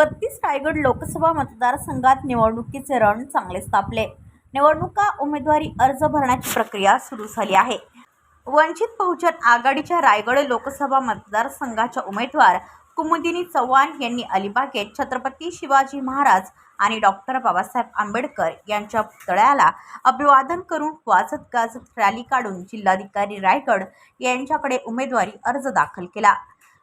बत्तीस रायगड लोकसभा मतदारसंघात निवडणुकीचे रण चांगले तापले. निवडणुका उमेदवारी अर्ज भरण्याची प्रक्रिया सुरू झाली आहे. वंचित बहुजन आघाडीच्या रायगड लोकसभा मतदारसंघाच्या उमेदवार कुमुदिनी चव्हाण यांनी अलिबागेत छत्रपती शिवाजी महाराज आणि डॉक्टर बाबासाहेब आंबेडकर यांच्या पुतळ्याला अभिवादन करून वाजत गाजत रॅली काढून जिल्हाधिकारी रायगड यांच्याकडे उमेदवारी अर्ज दाखल केला.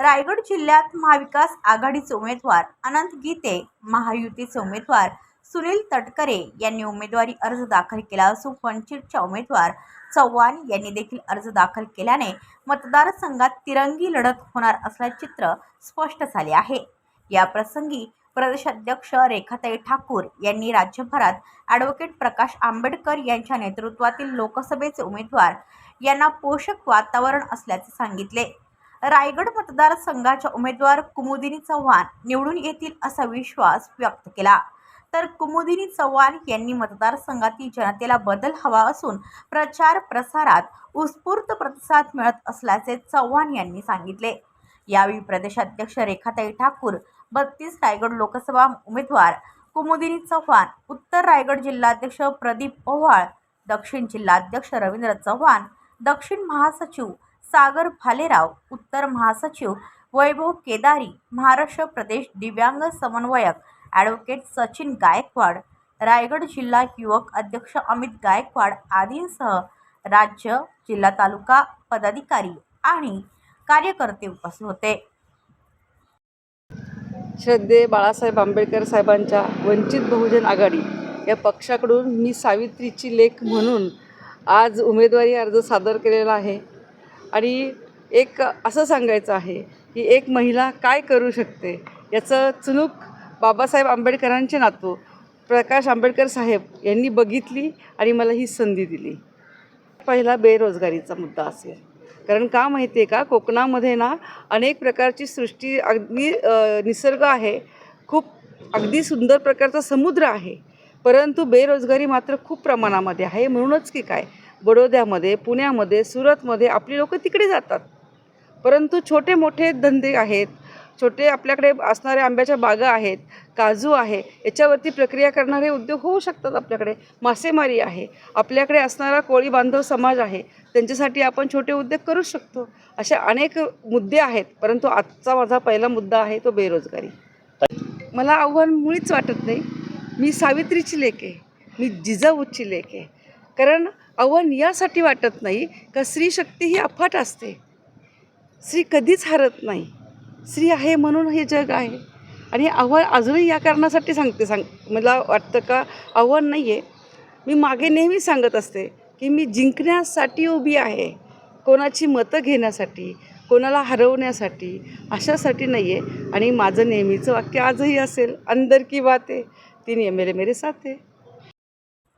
रायगड जिल्ह्यात महाविकास आघाडीचे उमेदवार अनंत गीते महायुतीचे उमेदवार सुनील तटकरे यांनी उमेदवारी अर्ज दाखल केला असून वंचितच्या उमेदवार चव्हाण यांनी देखील अर्ज दाखल केल्याने मतदारसंघात तिरंगी लढत होणार असल्याचे चित्र स्पष्ट झाले आहे. या प्रसंगी प्रदेशाध्यक्ष रेखाताई ठाकूर यांनी राज्यभरात ॲडव्होकेट प्रकाश आंबेडकर यांच्या नेतृत्वातील लोकसभेचे उमेदवार यांना पोषक वातावरण असल्याचे सांगितले. रायगड मतदारसंघाच्या उमेदवार कुमुदिनी चव्हाण निवडून येतील असा विश्वास व्यक्त केला. तर कुमुदिनी चव्हाण यांनी मतदारसंघातील जनतेला बदल हवा असून प्रचार प्रसारात उत्स्फूर्त प्रतिसाद मिळत असल्याचे चव्हाण यांनी सांगितले. यावेळी प्रदेशाध्यक्ष रेखाताई ठाकूर बत्तीस रायगड लोकसभा उमेदवार कुमुदिनी चव्हाण उत्तर रायगड जिल्हाध्यक्ष प्रदीप ओव्हाळ दक्षिण जिल्हाध्यक्ष रवींद्र चव्हाण दक्षिण महासचिव सागर भालेराव उत्तर महासचिव वैभव केदारी महाराष्ट्र प्रदेश दिव्यांग समन्वयक ॲडव्होकेट सचिन गायकवाड रायगड जिल्हा युवक अध्यक्ष अमित गायकवाड आदींसह राज्य जिल्हा तालुका पदाधिकारी आणि कार्यकर्ते उपस्थित होते. श्रद्धे बाळासाहेब आंबेडकर साहेबांच्या वंचित बहुजन आघाडी या पक्षाकडून मी सावित्रीची लेख म्हणून आज उमेदवारी अर्ज सादर केलेला आहे. आणि एक असं सांगायचं आहे की एक महिला काय करू शकते याचं चुनूक बाबासाहेब आंबेडकरांचे नातू प्रकाश आंबेडकर साहेब यांनी बघितली आणि मला ही संधी दिली. पहिला बेरोजगारीचा मुद्दा असेल. कारण का माहिती आहे का? कोकणामध्ये ना अनेक प्रकारची सृष्टी अगदी निसर्ग आहे. खूप अगदी सुंदर प्रकारचा समुद्र आहे. परंतु बेरोजगारी मात्र खूप प्रमाणामध्ये आहे. म्हणूनच की काय? बडोद्यामध्ये पुण्यामध्ये सुरतमध्ये आपली लोकं तिकडे जातात. परंतु छोटे मोठे धंदे आहेत छोटे आपल्याकडे असणाऱ्या आंब्याच्या बागा आहेत काजू आहे याच्यावरती प्रक्रिया करणारे उद्योग होऊ शकतात आपल्याकडे. मासेमारी आहे आपल्याकडे असणारा कोळी बांधव समाज आहे त्यांच्यासाठी आपण छोटे उद्योग करू शकतो. असे अनेक मुद्दे आहेत परंतु आजचा माझा पहिला मुद्दा आहे तो बेरोजगारी. मला आव्हान मुळीच वाटत नाही. मी सावित्रीची लेख आहे. मी जिजाऊची लेख आहे. कारण आव्हान यासाठी वाटत नाही का स्त्री शक्ती ही अफाट असते. स्त्री कधीच हरत नाही. स्त्री आहे म्हणून हे जग आहे. आणि आव्हान अजूनही या कारणासाठी सांगते सांग मला वाटतं का आव्हान नाही आहे मी मागे नेहमी सांगत असते की मी जिंकण्यासाठी उभी आहे. कोणाची मतं घेण्यासाठी कोणाला हरवण्यासाठी अशासाठी नाही आहे आणि माझं नेहमीचं वाक्य आजही असेल अंदर की बात. आहे तिने मेरे मेरे साथ. आहे